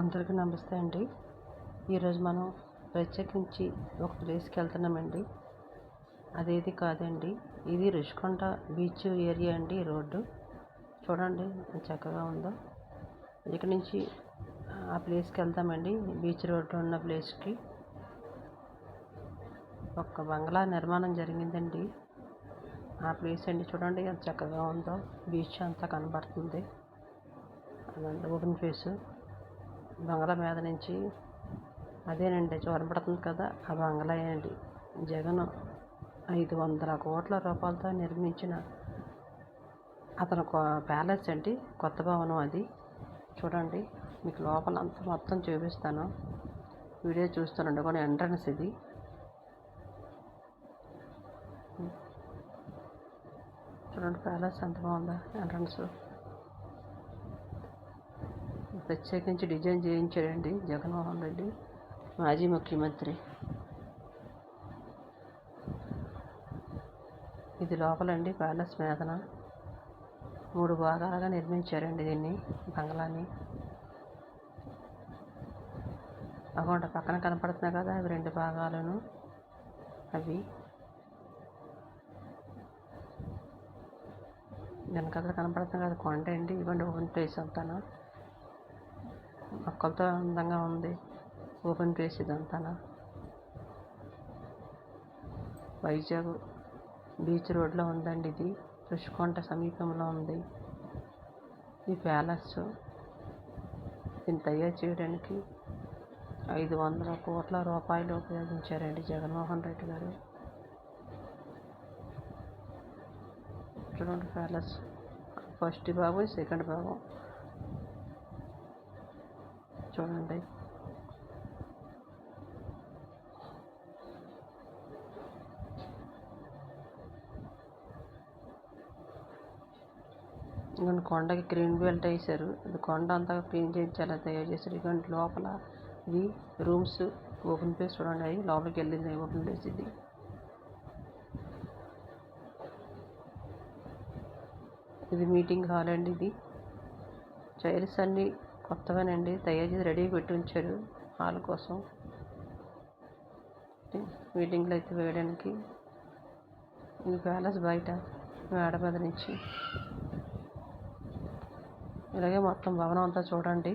అందరికీ నమస్తే అండి. ఈరోజు మనం ప్రత్యేకించి ఒక ప్లేస్కి వెళ్తున్నామండి. అదేది కాదండి. ఇది రుషికొండ బీచ్ ఏరియా అండి రోడ్డు. చూడండి ఎంత చక్కగా ఉందో. ఇక్కడ నుంచి ఆ ప్లేస్కి వెళ్తామండి బీచ్ రోడ్డు ఉన్న ప్లేస్కి. ఒక బంగ్లా నిర్మాణం జరిగిందండి. ఆ ప్లేస్ అండి చూడండి ఎంత చక్కగా ఉందో. బీచ్ అంతా కనబడుతుంది. అదంతా ఓపెన్ ప్లేసు. బంగ్లా మీద నుంచి అదేనండి కనపడుతుంది కదా ఆ బంగ్లా ఏంటి? జగన్ ఐదు వందల కోట్ల రూపాయలతో నిర్మించిన అతను ప్యాలెస్ అండి కొత్త భవనం అది. చూడండి మీకు లోపల అంతా మొత్తం చూపిస్తాను. వీడియో చూస్తానండి కూడా ఎంట్రన్స్ ఇది. చూడండి ప్యాలెస్ ఎంత బాగుందా ఎంట్రన్స్. ప్రత్యేకించి డిజైన్ చేయించాడండి జగన్మోహన్ రెడ్డి మాజీ ముఖ్యమంత్రి. ఇది లోపలండి ప్యాలెస్ మీదన మూడు భాగాలుగా నిర్మించారండి దీన్ని బంగ్లాని. అగోంట పక్కన కనపడుతున్నాయి కదా అవి రెండు భాగాలను. అవి వెనకాల కనపడుతుంది కదా కొండ అండి ఇవ్వండి ఓన్ ప్లేస్ అంతాను. మొక్కలతో అందంగా ఉంది. ఓపెన్ ప్లేస్ ఇదంతా వైజాగ్ బీచ్ రోడ్లో ఉందండి ఇది. రుషికొండ సమీపంలో ఉంది. ఈ ప్యాలెస్ దీన్ని తయారు చేయడానికి ఐదు వందల కోట్ల రూపాయలు ఉపయోగించారండి జగన్మోహన్ రెడ్డి గారు. చూడండి ప్యాలెస్ ఫస్ట్ భాగం సెకండ్ భాగం చూడండి. ఇదిగోండి కొండకి గ్రీన్ బెల్ట్ వేశారు. ఇది కొండ అంతా క్లీన్ చేయించి అలా తయారు చేశారు. ఇదిగోండి లోపల ఇది రూమ్స్ ఓపెన్ ప్లేస్ చూడండి. అవి లోపలికి వెళ్ళింది ఓపెన్ ప్లేస్ ఇది. ఇది మీటింగ్ హాల్ అండి ఇది. చైర్స్ అన్నీ కొత్తగానండి తయారు చేసి రెడీ పెట్టి ఉంచారు హాల్ కోసం. మీటింగ్లు అయితే వేయడానికి. ఈ ప్యాలెస్ బయట మేడ మీద నుంచి. ఇలాగే మొత్తం భవనం అంతా చూడండి.